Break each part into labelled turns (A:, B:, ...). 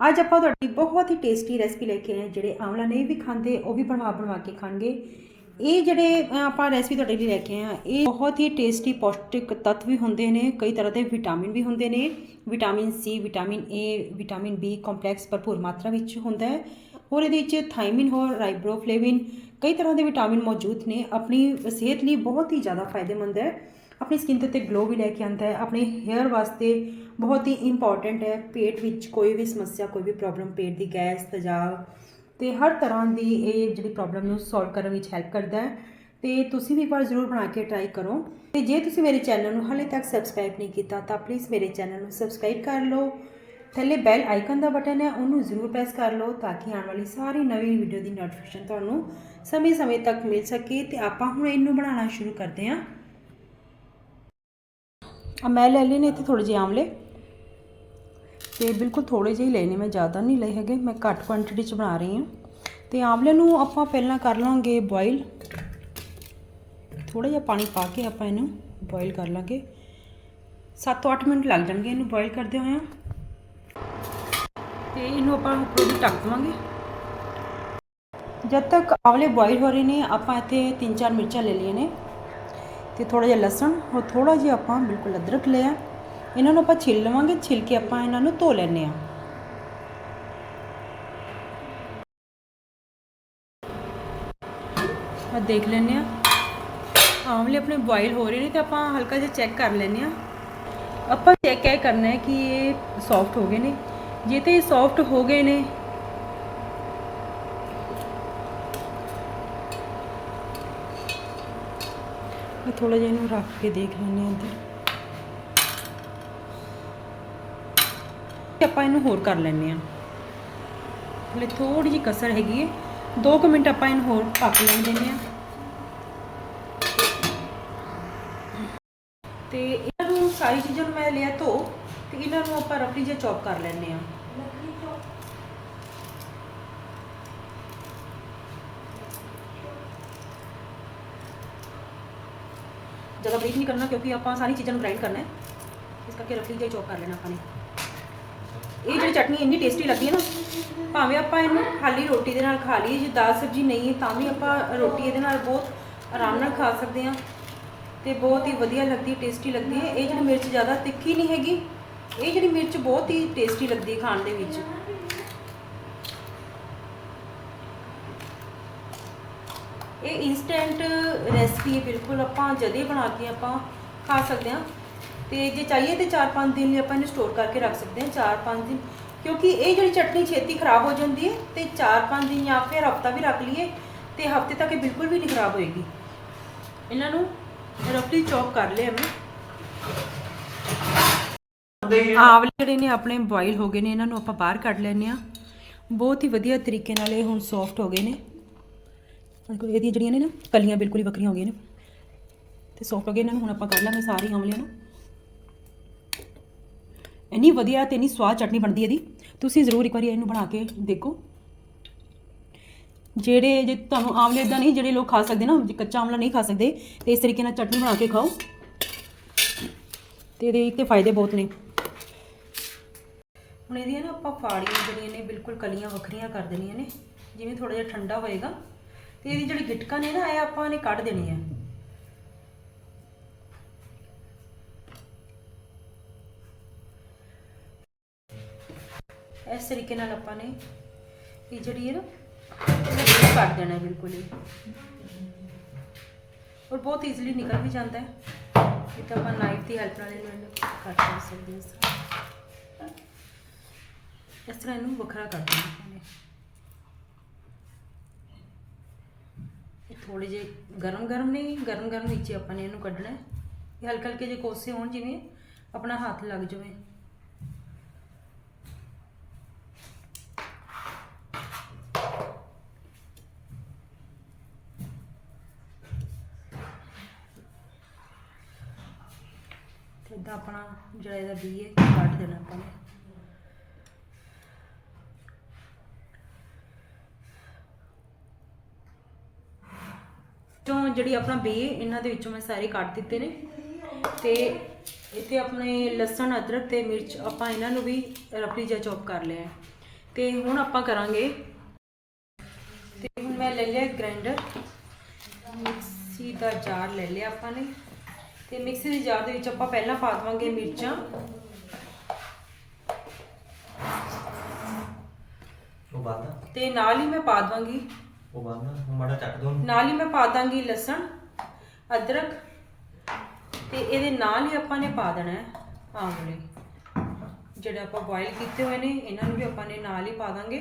A: ਅੱਜ ਆਪਾਂ ਤੁਹਾਡੀ ਬਹੁਤ ਹੀ ਟੇਸਟੀ ਰੈਸਪੀ ਲੈ ਕੇ ਆਏ ਜਿਹੜੇ ਆਮਲਾ ਨਹੀਂ ਵੀ ਖਾਂਦੇ, ਉਹ ਵੀ ਬਣਵਾ ਬਣਵਾ ਕੇ ਖਾਣਗੇ। ਇਹ ਜਿਹੜੇ ਆਪਾਂ ਰੈਸਪੀ ਤੁਹਾਡੇ ਲਈ ਲੈ ਕੇ ਆਏ ਹਾਂ, ਇਹ ਬਹੁਤ ਹੀ ਟੇਸਟੀ ਪੌਸ਼ਟਿਕ ਤੱਤ ਵੀ ਹੁੰਦੇ ਨੇ, ਕਈ ਤਰ੍ਹਾਂ ਦੇ ਵਿਟਾਮਿਨ ਵੀ ਹੁੰਦੇ ਨੇ। Vitamin C vitamin A vitamin B complex ਭਰਪੂਰ ਮਾਤਰਾ ਵਿੱਚ ਹੁੰਦਾ ਹੈ। ਹੋਰ ਇਹਦੇ ਵਿੱਚ ਥਾਈਮਿਨ ਹੋਰ ਰਾਈਬੋਫਲੇਵਿਨ ਕਈ ਤਰ੍ਹਾਂ ਦੇ ਵਿਟਾਮਿਨ ਮੌਜੂਦ ਨੇ। ਆਪਣੀ ਸਿਹਤ ਲਈ ਬਹੁਤ ਹੀ ਜ਼ਿਆਦਾ ਫਾਇਦੇਮੰਦ ਹੈ। ਆਪਣੀ ਸਕਿਨ ਉੱਤੇ ਗਲੋ ਵੀ ਲੈ ਕੇ ਆਉਂਦਾ ਹੈ। ਆਪਣੇ ਹੇਅਰ ਵਾਸਤੇ ਬਹੁਤ ਹੀ ਇੰਪੋਰਟੈਂਟ ਹੈ। ਪੇਟ ਵਿੱਚ ਕੋਈ ਵੀ ਸਮੱਸਿਆ, ਕੋਈ ਵੀ ਪ੍ਰੋਬਲਮ ਪੇਟ ਦੀ ਗੈਸ, ਤੇਜ਼ਾਬ ਤੇ ਹਰ ਤਰ੍ਹਾਂ ਦੀ ਇਹ ਜਿਹੜੀ ਪ੍ਰੋਬਲਮ ਨੂੰ ਸੋਲਵ ਕਰਨ ਵਿੱਚ ਹੈਲਪ ਕਰਦਾ ਹੈ। ਤੇ ਤੁਸੀਂ ਵੀ ਇੱਕ ਵਾਰ ਜ਼ਰੂਰ ਬਣਾ ਕੇ ਟਰਾਈ ਕਰੋ। ਤੇ ਜੇ ਤੁਸੀਂ ਮੇਰੇ ਚੈਨਲ ਨੂੰ ਹਾਲੇ ਤੱਕ ਸਬਸਕ੍ਰਾਈਬ ਨਹੀਂ ਕੀਤਾ, ਤਾਂ ਪਲੀਜ਼ ਮੇਰੇ ਚੈਨਲ ਨੂੰ ਸਬਸਕ੍ਰਾਈਬ ਕਰ ਲਓ। ਥੱਲੇ ਬੈਲ ਆਈਕਨ ਦਾ ਬਟਨ ਹੈ, ਉਹਨੂੰ ਜ਼ਰੂਰ ਪ੍ਰੈਸ ਕਰ ਲਓ ਤਾਂ ਕਿ ਆਉਣ ਵਾਲੀ ਸਾਰੀ ਨਵੀਂ ਵੀਡੀਓ ਦੀ ਨੋਟੀਫਿਕੇਸ਼ਨ ਤੁਹਾਨੂੰ ਸਮੇਂ-ਸਮੇਂ ਤੱਕ ਮਿਲ ਸਕੇ। ਤੇ ਆਪਾਂ ਹੁਣ ਇਹਨੂੰ ਬਣਾਉਣਾ ਸ਼ੁਰੂ ਕਰਦੇ ਹਾਂ। ਆ, ਮੈਂ ਲੈ ਲਏ ਨੇ ਇੱਥੇ ਥੋੜੇ ਜਿਹੇ ਆਮਲੇ। ਤੇ ਬਿਲਕੁਲ ਥੋੜੇ ਜਿਹੇ ਲਏ ਨੇ, ਮੈਂ ਜ਼ਿਆਦਾ ਨਹੀਂ ਲਏ ਹੈਗੇ। ਮੈਂ ਘੱਟ ਕੁਆਂਟੀਟੀ ਚ ਬਣਾ ਰਹੀ ਹਾਂ। ਤੇ ਆਮਲੇ ਨੂੰ ਆਪਾਂ ਪਹਿਲਾਂ ਕਰ ਲਾਂਗੇ ਬੋਇਲ ਥੋੜਾ ਜਿਹਾ ਪਾਣੀ ਪਾ ਕੇ ਆਪਾਂ ਇਹਨੂੰ ਬੋਇਲ ਕਰ ਲਾਂਗੇ। 7 ਤੋਂ 8 ਮਿੰਟ ਲੱਗ ਜਾਣਗੇ ਇਹਨੂੰ ਬੋਇਲ ਕਰਦੇ ਹੋਏ ਤੇ ਇਹਨੂੰ ਆਪਾਂ ਉੱਪਰੋਂ ਦੀ ਢੱਕ ਦੇਵਾਂਗੇ। ਜਦ ਤੱਕ ਆਵਲੇ ਬੋਇਲ ਹੋ ਰਹੇ ਨੇ, ਆਪਾਂ ਇੱਥੇ 3-4 ਮਿਰਚਾਂ ਲੈ ਲਈਆਂ ਨੇ। ਤੇ ਥੋੜਾ ਜਿਹਾ ਲਸਣ ਔਰ ਥੋੜਾ ਜਿਹਾ ਆਪਾਂ ਬਿਲਕੁਲ ਅਦਰਕ ਲਿਆ। ਇਹਨਾਂ ਨੂੰ ਆਪਾਂ ਛਿੱਲ ਲਵਾਂਗੇ, ਛਿੱਲ ਕੇ ਆਪਾਂ ਇਹਨਾਂ ਨੂੰ ਧੋ ਲੈਣੇ ਆ ਆ ਦੇਖ ਲੈਣੇ ਆ ਆਮਲੇ ਆਪਣੇ ਬੋਇਲ ਹੋ ਰਹੇ ਨੇ ਤੇ ਆਪਾਂ ਹਲਕਾ ਜਿਹਾ ਚੈੱਕ ਕਰ ਲੈਣੇ ਆ ਆਪਾਂ ਚੈੱਕ ਇਹ ਕਰਨਾ ਹੈ ਕਿ ਇਹ ਸੌਫਟ ਹੋ ਗਏ ਨੇ। ਜੇ ਤੇ ਇਹ ਸੌਫਟ ਹੋ ਗਏ ਨੇ ਮੈਂ ਥੋੜਾ ਜਿਹਾ ਇਹਨੂੰ ਰੱਖ ਕੇ ਦੇਖ ਲੈਂਦੇ ਹਾਂ ਇੱਧਰ। ਆਪਾਂ ਇਹਨੂੰ ਹੋਰ ਕਰ ਲੈਂਦੇ ਹਾਂ। ਹਲੇ ਥੋੜੀ ਜਿਹੀ ਕਸਰ ਹੈਗੀ ਹੈ। 2 ਮਿੰਟ ਆਪਾਂ ਇਹਨੂੰ ਹੋਰ ਪੱਕ ਲੈਣ ਦਿੰਦੇ ਹਾਂ। ਤੇ ਇਹਨਾਂ ਨੂੰ ਸਾਰੀ ਚੀਜ਼ਾਂ ਨੂੰ ਮੈਂ ਲਿਆ ਧੋ, ਤੇ ਇਹਨਾਂ ਨੂੰ ਆਪਾਂ ਰਫਲੀ ਜਿਹਾ ਚੌਪ ਕਰ ਲੈਂਦੇ ਹਾਂ। ਜ਼ਿਆਦਾ ਬਰੀਕ ਨਹੀਂ ਕਰਨਾ ਕਿਉਂਕਿ ਆਪਾਂ ਸਾਰੀ ਚੀਜ਼ਾਂ ਨੂੰ ਗ੍ਰਾਈਂਡ ਕਰਨਾ ਹੈ। ਇਸ ਕਰਕੇ ਰਫਲੀ ਜਿਹਾ ਚੌਪ ਕਰ ਲੈਣਾ ਆਪਾਂ ਨੇ। ਇਹ ਜਿਹੜੀ ਚਟਨੀ ਇੰਨੀ ਟੇਸਟੀ ਲੱਗਦੀ ਹੈ ਨਾ, ਭਾਵੇਂ ਆਪਾਂ ਇਹਨੂੰ ਖਾਲੀ ਰੋਟੀ ਦੇ ਨਾਲ ਖਾ ਲਈਏ, ਜੇ ਦਾਲ ਸਬਜ਼ੀ ਨਹੀਂ ਹੈ, ਤਾਂ ਵੀ ਆਪਾਂ ਰੋਟੀ ਇਹਦੇ ਨਾਲ ਬਹੁਤ ਆਰਾਮ ਨਾਲ ਖਾ ਸਕਦੇ ਹਾਂ ਤੇ ਬਹੁਤ ਹੀ ਵਧੀਆ ਲੱਗਦੀ ਟੇਸਟੀ ਲੱਗਦੀ ਹੈ। ਇਹ ਜਿਹੜੀ ਮਿਰਚ ਜ਼ਿਆਦਾ ਤਿੱਖੀ ਨਹੀਂ ਹੈਗੀ, ਇਹ ਜਿਹੜੀ ਮਿਰਚ ਬਹੁਤ ਹੀ ਟੇਸਟੀ ਲੱਗਦੀ ਹੈ ਖਾਣ ਦੇ ਵਿੱਚ। ਇਹ ਇਨਸਟੈਂਟ ਰੈਸਪੀ ਹੈ ਬਿਲਕੁਲ ਆਪਾਂ ਜਦੇ ਬਣਾ ਕੇ ਆਪਾਂ ਖਾ ਸਕਦੇ ਹਾਂ। ਤੇ ਜੇ ਚਾਹੀਏ ਤੇ 4-5 ਦਿਨ ਲਈ ਆਪਾਂ ਇਹਨੂੰ ਸਟੋਰ ਕਰਕੇ ਰੱਖ ਸਕਦੇ ਹਾਂ 4-5 ਦਿਨ। ਕਿਉਂਕਿ ਇਹ ਜਿਹੜੀ ਚਟਨੀ ਛੇਤੀ ਖਰਾਬ ਹੋ ਜਾਂਦੀ ਹੈ ਤੇ 4-5 ਦਿਨ ਜਾਂ ਫਿਰ ਹਫਤਾ ਵੀ ਰੱਖ ਲਈਏ ਤੇ ਹਫ਼ਤੇ ਤੱਕ ਇਹ ਬਿਲਕੁਲ ਵੀ ਨਹੀਂ ਖਰਾਬ ਹੋਏਗੀ। ਇਹਨਾਂ ਨੂੰ ਰਫਲੀ ਚੌਪ ਕਰ ਲਿਆ ਮੈਂ। ਆਵਲੇ ਜਿਹੜੇ ਨੇ ਆਪਣੇ ਬੋਇਲ ਹੋ ਗਏ ਨੇ ਇਹਨਾਂ ਨੂੰ ਆਪਾਂ ਬਾਹਰ ਕੱਢ ਲੈਨੇ ਆ ਬਹੁਤ ਹੀ ਵਧੀਆ ਤਰੀਕੇ ਨਾਲ ਇਹ ਹੁਣ ਸੌਫਟ ਹੋ ਗਏ ਨੇ। ਦੇਖੋ, ਇਹਦੀਆਂ ਜਿਹੜੀਆਂ ਨੇ ਨਾ, ਕਲੀਆਂ ਬਿਲਕੁਲ ਹੀ ਵੱਖਰੀਆਂ ਹੋ ਗਈਆਂ ਨੇ। ਤੇ ਸੌਫਟ ਹੋ ਗਏ ਇਹਨਾਂ ਨੂੰ ਹੁਣ ਆਪਾਂ ਕਰ ਲਾਂਗੇ ਸਾਰੀ ਆਮਲਿਆਂ ਨੂੰ। ਇੰਨੀ ਵਧੀਆ ਤੇ ਇੰਨੀ ਸਵਾਦ ਚਟਨੀ ਬਣਦੀ ਇਹਦੀ। ਤੁਸੀਂ ਜ਼ਰੂਰ ਇੱਕ ਵਾਰੀ ਇਹਨੂੰ ਬਣਾ ਕੇ ਦੇਖੋ। ਜਿਹੜੇ, ਜੇ ਤੁਹਾਨੂੰ ਆਮਲੇ ਇਦਾਂ ਨਹੀਂ, ਜਿਹੜੇ ਲੋਕ ਖਾ ਸਕਦੇ ਨਾ, ਜੇ ਕੱਚਾ ਆਮਲਾ ਨਹੀਂ ਖਾ ਸਕਦੇ, ਤੇ ਇਸ ਤਰੀਕੇ ਨਾਲ ਚਟਨੀ ਬਣਾ ਕੇ ਖਾਓ। ਤੇ ਇਹਦੇ ਇੱਕ ਤੇ ਫਾਇਦੇ ਬਹੁਤ ਨੇ। ਹੁਣ ਇਹਦੀਆਂ ਨਾ ਆਪਾਂ ਫਾੜੀਆਂ ਜਿਹੜੀਆਂ ਨੇ, ਬਿਲਕੁਲ ਕਲੀਆਂ ਵੱਖਰੀਆਂ ਕਰ ਦੇਣੀਆਂ ਨੇ। ਜਿਵੇਂ ਥੋੜਾ ਜਿਹਾ ਠੰਡਾ ਹੋਏਗਾ। ਤੇ ਇਹਦੀ ਜਿਹੜੀ ਗਿਟਕਾਂ ਨੇ ਨਾ, ਇਹ ਆਪਾਂ ਨੇ ਕੱਢ ਦੇਣੀ ਆ। ਇਸ ਤਰੀਕੇ ਨਾਲ ਆਪਾਂ ਨੇ ਇਹ ਜਿਹੜੀ ਹੈ ਨਾ, ਇਹਨੂੰ ਕੱਟ ਦੇਣਾ ਬਿਲਕੁਲ ਹੀ। ਔਰ ਬਹੁਤ ਈਜ਼ੀਲੀ ਨਿਕਲ ਵੀ ਜਾਂਦਾ ਹੈ। ਇਹ ਤਾਂ ਆਪਾਂ ਨਾਈਫ ਦੀ ਹੈਲਪ ਨਾਲ ਇਹਨੂੰ ਕੱਟ ਕਰ ਸਕਦੇ ਹਾਂ ਇਸ ਤਰ੍ਹਾਂ। ਇਸ ਤਰ੍ਹਾਂ ਇਹਨੂੰ ਵੱਖਰਾ ਕਰ ਦੇਣਾ ਆਪਾਂ ਨੇ ਇਹ ਥੋੜੇ ਜਿਹੇ ਗਰਮ ਗਰਮ ਨਹੀਂ, ਗਰਮ ਗਰਮ ਨੀਚੇ ਆਪਾਂ ਨੇ ਇਹਨੂੰ ਕੱਢਣਾ ਹੈ। ਇਹ ਹਲਕੇ ਹਲਕੇ ਜਿਹੇ ਕੋਸੇ ਹੋਣ, ਜਿਵੇਂ ਆਪਣਾ ਹੱਥ ਲੱਗ ਜਾਵੇ। ਤੇ ਇਦਾਂ ਆਪਣਾ ਜਿਹੜਾ ਇਹਦਾ ਬੀ ਹੈ, ਕੱਢ ਦੇਣਾ ਆਪਾਂ ਨੇ ਤੋਂ ਜਿਹੜੀ ਆਪਣਾ ਬੀ ਇਹਨਾਂ ਦੇ ਵਿੱਚੋਂ ਮੈਂ ਸਾਰੇ ਕੱਢ ਦਿੱਤੇ ਨੇ। ਤੇ ਇੱਥੇ ਆਪਣੇ ਲਸਣ ਅਦਰਕ ਤੇ ਮਿਰਚ ਆਪਾਂ ਇਹਨਾਂ ਨੂੰ ਵੀ ਰਫਲੀ ਜਿਹਾ ਚੌਪ ਕਰ ਲਿਆ ਤੇ ਹੁਣ ਆਪਾਂ ਕਰਾਂਗੇ। ਤੇ ਹੁਣ ਮੈਂ ਲੈ ਲਿਆ ਗ੍ਰਾਈਂਡਰ ਮਿਕਸੀ ਦਾ ਜਾਰ ਲੈ ਲਿਆ ਆਪਾਂ ਨੇ। ਤੇ ਮਿਕਸੀ ਦੇ ਜਾਰ ਦੇ ਵਿੱਚ ਆਪਾਂ ਪਹਿਲਾਂ ਪਾ ਦਵਾਂਗੇ ਮਿਰਚਾਂ।
B: ਉਹ
A: ਤੇ ਨਾਲ ਹੀ ਮੈਂ ਪਾ ਦਵਾਂਗੀ
B: ਉਹ ਬਾਦਾ ਮਾੜਾ ਚੱਕ ਦੋ
A: ਨਾਲ ਹੀ ਮੈਂ ਪਾ ਦਾਂਗੀ ਲਸਣ, ਅਦਰਕ ਤੇ ਇਹਦੇ ਨਾਲ ਹੀ ਆਪਾਂ ਨੇ ਪਾ ਦੇਣਾ ਹੈ ਆਮਲੇ। ਜਿਹੜੇ ਆਪਾਂ ਬੋਇਲ ਕੀਤੇ ਹੋਏ ਨੇ, ਇਹਨਾਂ ਨੂੰ ਵੀ ਆਪਾਂ ਨੇ ਨਾਲ ਹੀ ਪਾ ਦਾਂਗੇ।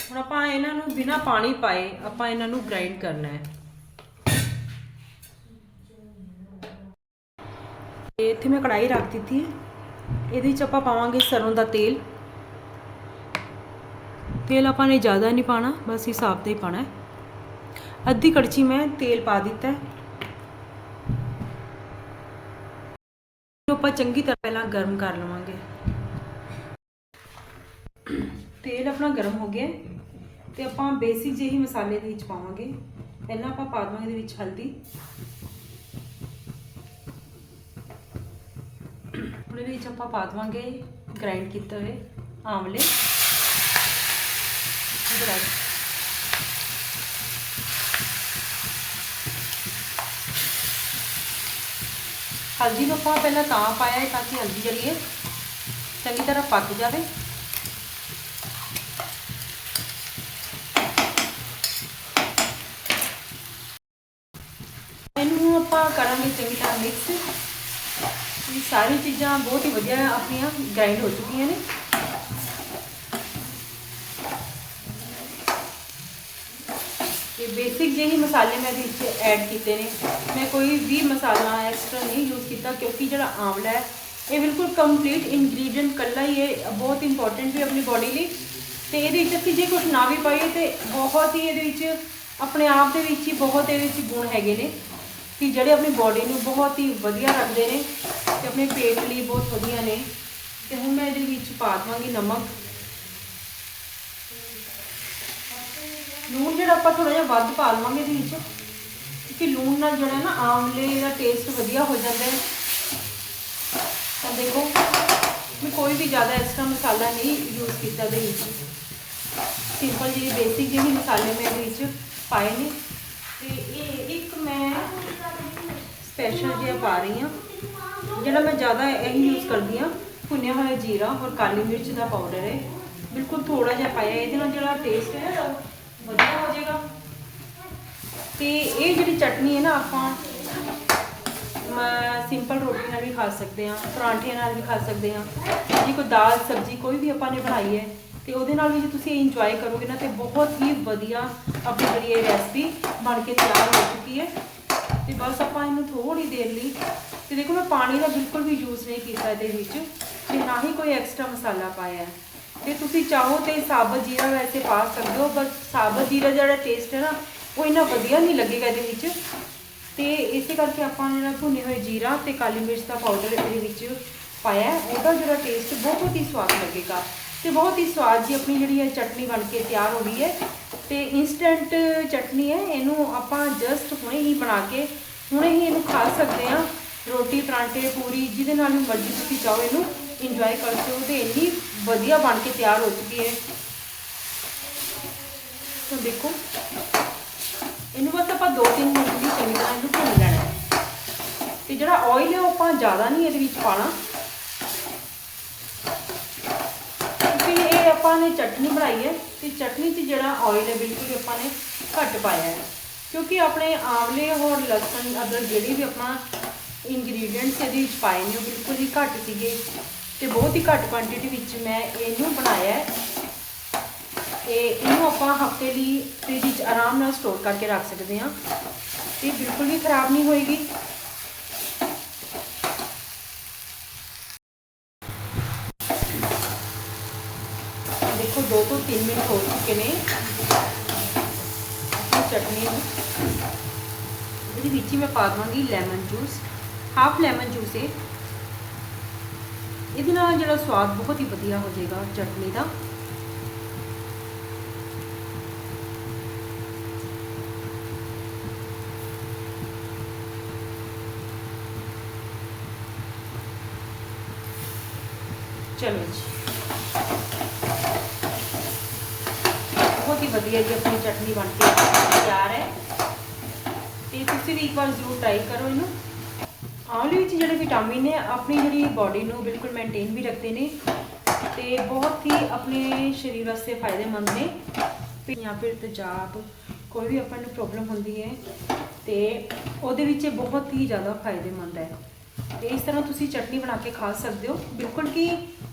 A: ਹੁਣ ਆਪਾਂ ਇਹਨਾਂ ਨੂੰ ਬਿਨਾ ਪਾਣੀ ਪਾਏ, ਆਪਾਂ ਇਹਨਾਂ ਨੂੰ ਗ੍ਰਾਈਂਡ ਕਰਨਾ ਹੈ। ਤੇ ਇੱਥੇ ਮੈਂ ਕੜਾਈ ਰੱਖ ਦਿੱਤੀ ਹੈ। ਇਹਦੇ ਵਿੱਚ ਆਪਾਂ ਪਾਵਾਂਗੇ ਸਰੋਂ ਦਾ ਤੇਲ। ਤੇਲ ਆਪਾਂ ਨੇ ਜ਼ਿਆਦਾ ਨਹੀਂ ਪਾਣਾ ਬਸ ਹਿਸਾਬ 'ਤੇ ਹੀ ਪਾਣਾ ਹੈ। ਅੱਧੀ ਕੜਛੀ ਮੈਂ ਤੇਲ ਪਾ ਦਿੱਤਾ ਹੈ। ਇਹਨੂੰ ਆਪਾਂ ਚੰਗੀ ਤਰ੍ਹਾਂ ਪਹਿਲਾਂ ਗਰਮ ਕਰ ਲਵਾਂਗੇ। ਤੇਲ ਆਪਣਾ ਗਰਮ ਹੋ ਗਿਆ ਹੈ ਤੇ ਆਪਾਂ ਬੇਸਿਕ ਜਿਹੇ ਮਸਾਲੇ ਦੇ ਵਿੱਚ ਪਾਵਾਂਗੇ। ਪਹਿਲਾਂ ਆਪਾਂ ਪਾ ਦਵਾਂਗੇ ਇਹਦੇ ਵਿੱਚ ਹਲਦੀ। ਹੁਣ ਇਹਦੇ ਵਿੱਚ ਆਪਾਂ ਪਾ ਦਵਾਂਗੇ ਗ੍ਰਾਈਂਡ ਕੀਤੇ ਹੋਏ ਆਮਲੇ। ਅਦਰਕ ਹਲਦੀ ਨੂੰ ਆਪਾਂ ਪਹਿਲਾਂ ਤਾਂ ਪਾਇਆ ਹੈ ਤਾਂ ਕਿ ਹਲਦੀ ਜਿਹੜੀ ਹੈ, ਚੰਗੀ ਤਰ੍ਹਾਂ ਪੱਕ ਜਾਵੇ। ਇਹਨੂੰ ਆਪਾਂ ਕਰਾਂਗੇ ਚੰਗੀ ਤਰ੍ਹਾਂ ਮਿਕਸ ਇਹ ਸਾਰੀ ਚੀਜ਼ਾਂ ਬਹੁਤ ਹੀ ਵਧੀਆ ਆਪਣੀਆਂ ਗ੍ਰਾਈਂਡ ਹੋ ਚੁੱਕੀਆਂ ਨੇ। ਬੇਸਿਕ ਜਿਹੇ ਮਸਾਲੇ ਮੈਂ ਇਹਦੇ ਵਿੱਚ ਐਡ ਕੀਤੇ ਨੇ। ਮੈਂ ਕੋਈ ਵੀ ਮਸਾਲਾ ਐਕਸਟਰਾ ਨਹੀਂ ਯੂਜ਼ ਕੀਤਾ ਕਿਉਂਕਿ ਜਿਹੜਾ ਆਂਵਲਾ ਹੈ, ਇਹ ਬਿਲਕੁਲ ਕੰਪਲੀਟ ਇਨਗਰੀਡੀਅੰਟ ਕੱਲਾ ਹੀ ਇਹ ਬਹੁਤ ਇੰਪੋਰਟੈਂਟ ਵੀ ਆਪਣੀ ਬਾਡੀ ਲਈ। ਤੇ ਇਹਦੇ ਵਿੱਚ ਅਸੀਂ ਜੇ ਕੁਝ ਨਾ ਵੀ ਪਾਈਏ ਤੇ ਬਹੁਤ ਹੀ ਇਹਦੇ ਵਿੱਚ, ਆਪਣੇ ਆਪ ਦੇ ਵਿੱਚ ਹੀ ਬਹੁਤ ਇਹਦੇ ਵਿੱਚ ਗੁਣ ਹੈਗੇ ਨੇ ਕਿ ਜਿਹੜੇ ਆਪਣੀ ਬਾਡੀ ਨੂੰ ਬਹੁਤ ਹੀ ਵਧੀਆ ਰੱਖਦੇ ਨੇ ਤੇ ਆਪਣੇ ਪੇਟ ਲਈ ਬਹੁਤ ਵਧੀਆ ਨੇ। ਤੇ ਹੁਣ ਮੈਂ ਇਹਦੇ ਵਿੱਚ ਪਾ ਦਵਾਂਗੀ ਨਮਕ। ਲੂਣ ਜਿਹੜਾ ਆਪਾਂ ਥੋੜਾ ਜਿਹਾ ਵੱਧ ਪਾ ਲਵਾਂਗੇ ਇਹਦੇ ਵਿੱਚ, ਕਿਉਂਕਿ ਲੂਣ ਨਾਲ ਜਿਹੜਾ ਨਾ ਆਮਲੇ ਦਾ ਟੇਸਟ ਵਧੀਆ ਹੋ ਜਾਂਦਾ ਹੈ। ਤਾਂ ਦੇਖੋ ਮੈਂ ਕੋਈ ਵੀ ਜ਼ਿਆਦਾ ਐਕਸਟਰਾ ਮਸਾਲਾ ਨਹੀਂ ਯੂਜ਼ ਕੀਤਾ ਇਹਦੇ ਵਿੱਚ ਸਿੰਪਲ ਜਿਹੀ ਬੇਸਿਕ ਜਿਹੇ ਮਸਾਲੇ ਮੈਂ ਇਹਦੇ ਵਿੱਚ ਪਾਏ ਨੇ। ਤੇ ਇਹ ਇੱਕ ਮੈਂ ਸਪੈਸ਼ਲ ਜਿਹਾ ਪਾ ਰਹੀ ਹਾਂ, ਜਿਹੜਾ ਮੈਂ ਜ਼ਿਆਦਾ ਇਹੀ ਯੂਜ਼ ਕਰਦੀ ਹਾਂ, ਭੁੰਨਿਆ ਹੋਇਆ ਜੀਰਾ ਔਰ ਕਾਲੀ ਮਿਰਚ ਦਾ ਪਾਊਡਰ ਹੈ। ਬਿਲਕੁਲ ਥੋੜਾ ਜਿਹਾ ਪਾਇਆ, ਇਹਦੇ ਨਾਲ ਜਿਹੜਾ ਟੇਸਟ ਹੈ ਵਧੀਆ ਹੋ ਜਾਏਗਾ। ਤੇ ਇਹ ਜਿਹੜੀ ਚਟਨੀ ਹੈ ਨਾ, ਆਪਾਂ ਸਿੰਪਲ ਰੋਟੀ ਨਾਲ ਵੀ ਖਾ ਸਕਦੇ ਹਾਂ, ਪਰਾਂਠਿਆਂ ਨਾਲ ਵੀ ਖਾ ਸਕਦੇ ਹਾਂ। ਜੇ ਕੋਈ ਦਾਲ, ਸਬਜ਼ੀ ਕੋਈ ਵੀ ਆਪਾਂ ਨੇ ਬਣਾਈ ਹੈ, ਤੇ ਉਹਦੇ ਨਾਲ ਵੀ ਜੇ ਤੁਸੀਂ ਇੰਜੋਏ ਕਰੋਗੇ ਨਾ, ਤੇ ਬਹੁਤ ਹੀ ਵਧੀਆ ਆਪਣੀ ਜਿਹੜੀ ਇਹ ਰੈਸਪੀ ਬਣ ਕੇ ਤਿਆਰ ਹੋ ਚੁੱਕੀ ਹੈ। ਤੇ ਬਸ ਆਪਾਂ ਇਹਨੂੰ ਥੋੜੀ ਦੇਰ ਲਈ, ਤੇ ਦੇਖੋ ਮੈਂ ਪਾਣੀ ਦਾ ਬਿਲਕੁਲ ਵੀ ਯੂਜ਼ ਨਹੀਂ ਕੀਤਾ ਇਹਦੇ ਵਿੱਚ, ਤੇ ਨਾ ਹੀ ਕੋਈ ਐਕਸਟਰਾ ਮਸਾਲਾ ਪਾਇਆ ਹੈ। ਤੇ ਤੁਸੀਂ ਚਾਹੋ ਤੇ ਸਾਬਤ ਜੀਰਾ ਵੈਸੇ ਪਾ ਸਕਦੇ ਹੋ ਬਸ ਸਾਬਤ ਜੀਰਾ ਜਿਹੜਾ ਟੇਸਟ ਹੈ ਨਾ, ਉਹ ਇੰਨਾ ਵਧੀਆ ਨਹੀਂ ਲੱਗੇਗਾ ਇਹਦੇ ਵਿੱਚ। ਤੇ ਇਸੇ ਕਰਕੇ ਆਪਾਂ ਨੇ ਜਿਹੜਾ ਭੁੰਨੇ ਹੋਏ ਜੀਰਾ ਤੇ ਕਾਲੀ ਮਿਰਚ ਦਾ ਪਾਊਡਰ ਇਹਦੇ ਵਿੱਚ ਪਾਇਆ ਉਹਦਾ ਜਿਹੜਾ ਟੇਸਟ ਬਹੁਤ ਹੀ ਸਵਾਦ ਲੱਗੇਗਾ। ਤੇ ਬਹੁਤ ਹੀ ਸਵਾਦ ਜੀ ਆਪਣੀ ਜਿਹੜੀ ਹੈ ਚਟਨੀ ਬਣ ਕੇ ਤਿਆਰ ਹੋ ਗਈ ਹੈ। ਤੇ ਇਨਸਟੈਂਟ ਚਟਨੀ ਹੈ, ਇਹਨੂੰ ਆਪਾਂ ਜਸਟ ਹੁਣੇ ਹੀ ਬਣਾ ਕੇ, ਹੁਣੇ ਹੀ ਇਹਨੂੰ ਖਾ ਸਕਦੇ ਹਾਂ। ਰੋਟੀ ਪਰਾਂਠੇ ਪੂਰੀ, ਜਿਹਦੇ ਨਾਲ ਵੀ ਮਰਜ਼ੀ ਤੁਸੀਂ ਚਾਹੋ ਇਹਨੂੰ ਇੰਜੋਏ ਕਰ ਸਕਦੇ ਹੋ। ਤੇ ਇੰਨੀ ਵਧੀਆ ਬਣ ਕੇ ਤਿਆਰ ਹੋ ਚੁੱਕੀ ਹੈ। ਤਾਂ ਦੇਖੋ। ਇਹਨੂੰ ਬਸ ਆਪਾਂ 2-3 ਮਿੰਟ ਦੀ ਚੰਗੀ ਤਰ੍ਹਾਂ ਇਹਨੂੰ ਭੁੰਨ ਲੈਣਾ ਹੈ। ਤੇ ਜਿਹੜਾ ਆਇਲ ਹੈ ਉਹ ਆਪਾਂ ਜ਼ਿਆਦਾ ਨਹੀਂ ਇਹਦੇ ਵਿੱਚ ਪਾਣਾ ਕਿਉਂਕਿ ਇਹ ਆਪਾਂ ਨੇ ਚਟਨੀ ਬਣਾਈ ਹੈ ਤੇ ਚਟਨੀ 'ਚ ਜਿਹੜਾ ਆਇਲ ਹੈ ਬਿਲਕੁਲ ਹੀ ਆਪਾਂ ਨੇ ਘੱਟ ਪਾਇਆ ਹੈ। ਕਿਉਂਕਿ ਆਪਣੇ ਆਮਲੇ ਹੋਰ ਲਸਣ, ਅਦਰਕ ਜਿਹੜੇ ਵੀ ਆਪਾਂ ਇੰਗਰੀਡੀਅੰਟਸ ਇਹਦੇ ਵਿੱਚ ਪਾਏ ਨੇ ਉਹ ਬਿਲਕੁਲ ਹੀ ਘੱਟ ਸੀਗੇ। ਤੇ ਬਹੁਤ ਹੀ ਘੱਟ ਕੁਆਂਟੀਟੀ ਵਿੱਚ ਮੈਂ ਇਹਨੂੰ ਬਣਾਇਆ ਹੈ। ਤੇ ਇਹਨੂੰ ਆਪਾਂ ਹਫ਼ਤੇ ਲਈ ਫ੍ਰਿਜ ਵਿੱਚ ਆਰਾਮ ਨਾਲ ਸਟੋਰ ਕਰਕੇ ਰੱਖ ਸਕਦੇ ਹਾਂ। ਤੇ ਬਿਲਕੁਲ ਵੀ ਖਰਾਬ ਨਹੀਂ ਹੋਏਗੀ। ਦੇਖੋ 2 ਤੋਂ 3 ਮਿੰਟ ਹੋ ਚੁੱਕੇ ਨੇ। ਚਟਨੀ ਨੂੰ। ਇਹਦੇ ਵਿੱਚ ਹੀ ਮੈਂ ਪਾ ਦਵਾਂਗੀ lemon juice half lemon juice ਹੈ ਇਹਦੇ ਨਾਲ ਜਿਹੜਾ ਸਵਾਦ ਬਹੁਤ ਹੀ ਵਧੀਆ ਹੋ ਜਾਏਗਾ ਚਟਨੀ ਦਾ। ਚਲੋ ਜੀ। ਬਹੁਤ ਹੀ ਵਧੀਆ ਜੀ ਆਪਣੀ ਚਟਨੀ ਬਣ ਕੇ ਤਿਆਰ ਹੈ। ਤੇ ਤੁਸੀਂ ਵੀ ਇੱਕ ਵਾਰ ਜ਼ਰੂਰ ਟਰਾਈ ਕਰੋ ਇਹਨੂੰ। ਆਮਲੇ ਵਿੱਚ ਜਿਹੜੇ ਵਿਟਾਮਿਨ ਨੇ, ਆਪਣੀ ਜਿਹੜੀ ਬਾਡੀ ਨੂੰ ਬਿਲਕੁਲ ਮੇਨਟੇਨ ਵੀ ਰੱਖਦੇ ਨੇ ਤੇ ਬਹੁਤ ਹੀ ਆਪਣੇ ਸਰੀਰ ਵਾਸਤੇ ਫਾਇਦੇਮੰਦ ਨੇ। ਜਾਂ ਫਿਰ ਤੇਜ਼ਾਬ ਕੋਈ ਵੀ ਆਪਾਂ ਨੂੰ ਪ੍ਰੋਬਲਮ ਹੁੰਦੀ ਹੈ ਤੇ ਉਹਦੇ ਵਿੱਚ ਬਹੁਤ ਹੀ ਜ਼ਿਆਦਾ ਫਾਇਦੇਮੰਦ ਹੈ। ਤੇ ਇਸ ਤਰ੍ਹਾਂ ਤੁਸੀਂ ਚਟਨੀ ਬਣਾ ਕੇ ਖਾ ਸਕਦੇ ਹੋ। ਬਿਲਕੁਲ ਕਿ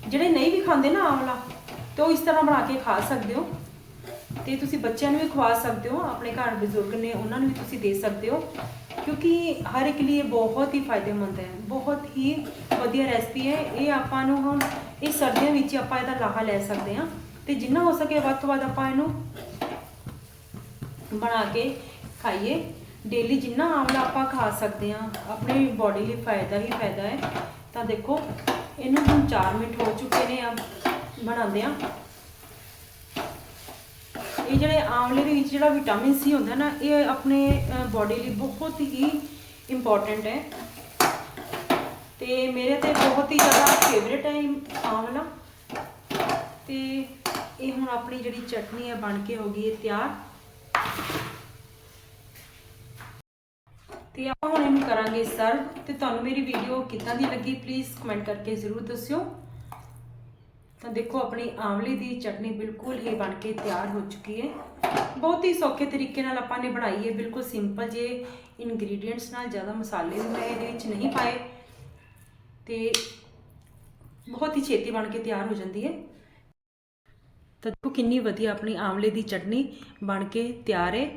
A: ਜਿਹੜੇ ਨਹੀਂ ਵੀ ਖਾਂਦੇ ਨਾ ਆਮਲਾ ਤੇ ਉਹ ਇਸ ਤਰ੍ਹਾਂ ਬਣਾ ਕੇ ਖਾ ਸਕਦੇ ਹੋ। ਤੇ ਤੁਸੀਂ ਬੱਚਿਆਂ ਨੂੰ ਵੀ ਖਵਾ ਸਕਦੇ ਹੋ, ਆਪਣੇ ਘਰ ਬਜ਼ੁਰਗ ਨੇ ਉਹਨਾਂ ਨੂੰ ਵੀ ਤੁਸੀਂ ਦੇ ਸਕਦੇ ਹੋ। ਕਿਉਂਕਿ ਹਰ ਇੱਕ ਲਈ ਇਹ ਬਹੁਤ ਹੀ ਫਾਇਦੇਮੰਦ ਹੈ, ਬਹੁਤ ਹੀ ਵਧੀਆ ਰੈਸਪੀ ਹੈ। ਇਹ ਆਪਾਂ ਨੂੰ ਹੁਣ, ਇਹ ਸਰਦੀਆਂ ਵਿੱਚ ਆਪਾਂ ਇਹਦਾ ਲਾਹਾ ਲੈ ਸਕਦੇ ਹਾਂ ਤੇ ਜਿੰਨਾ ਹੋ ਸਕੇ ਵੱਧ ਤੋਂ ਵੱਧ ਆਪਾਂ ਇਹਨੂੰ ਬਣਾ ਕੇ ਖਾਈਏ। ਡੇਲੀ ਜਿੰਨਾ ਆਮਲਾ ਆਪਾਂ ਖਾ ਸਕਦੇ ਹਾਂ, ਆਪਣੀ ਬਾਡੀ ਲਈ ਫਾਇਦਾ ਹੀ ਫਾਇਦਾ ਹੈ। ਤਾਂ ਦੇਖੋ, ਇਹਨੂੰ ਹੁਣ 4 ਮਿੰਟ ਹੋ ਚੁੱਕੇ ਨੇ ਆ, ਬਣਾਉਂਦੇ ਆ ਇਹ ਜਿਹੜੇ ਆਮਲੇ ਦੇ ਵਿੱਚ ਜਿਹੜਾ ਵਿਟਾਮਿਨ ਸੀ ਹੁੰਦਾ ਨਾ, ਇਹ ਆਪਣੇ ਬਾਡੀ ਲਈ ਬਹੁਤ ਹੀ ਇੰਪੋਰਟੈਂਟ ਹੈ। ਤੇ ਮੇਰੇ ਤੇ ਬਹੁਤ ਹੀ ਜ਼ਿਆਦਾ ਫੇਵਰੇਟ ਹੈ ਆਮਲਾ ਤੇ ਇਹ ਹੁਣ ਆਪਣੀ ਜਿਹੜੀ ਚਟਨੀ ਹੈ ਬਣ ਕੇ ਹੋ ਗਈ ਹੈ ਤਿਆਰ। ਤੇ ਆਪਾਂ ਹੁਣ ਇਹਨੂੰ ਕਰਾਂਗੇ ਸਰਵ ਤੇ ਤੁਹਾਨੂੰ ਮੇਰੀ ਵੀਡੀਓ ਕਿੱਦਾਂ ਦੀ ਲੱਗੀ ਪਲੀਜ਼ ਕਮੈਂਟ ਕਰਕੇ ਜ਼ਰੂਰ ਦੱਸਿਓ। ਤਾਂ ਦੇਖੋ, ਆਪਣੀ ਆਮਲੇ ਦੀ ਚਟਨੀ ਬਿਲਕੁਲ ਹੀ ਬਣ ਕੇ ਤਿਆਰ ਹੋ ਚੁੱਕੀ ਹੈ। ਬਹੁਤ ਹੀ ਸੌਖੇ ਤਰੀਕੇ ਨਾਲ ਆਪਾਂ ਨੇ ਬਣਾਈ ਹੈ। ਬਿਲਕੁਲ ਸਿੰਪਲ ਜੇ ਇਨਗਰੀਡੀਅੰਟਸ ਨਾਲ ਜ਼ਿਆਦਾ ਮਸਾਲੇ ਮੈਂ ਇਹਦੇ ਵਿੱਚ ਨਹੀਂ ਪਾਏ। ਤੇ ਬਹੁਤ ਹੀ ਛੇਤੀ ਬਣ ਕੇ ਤਿਆਰ ਹੋ ਜਾਂਦੀ ਹੈ। ਤਾਂ ਦੇਖੋ, ਕਿੰਨੀ ਵਧੀਆ ਆਪਣੀ ਆਮਲੇ ਦੀ ਚਟਨੀ ਬਣ ਕੇ ਤਿਆਰ ਹੈ।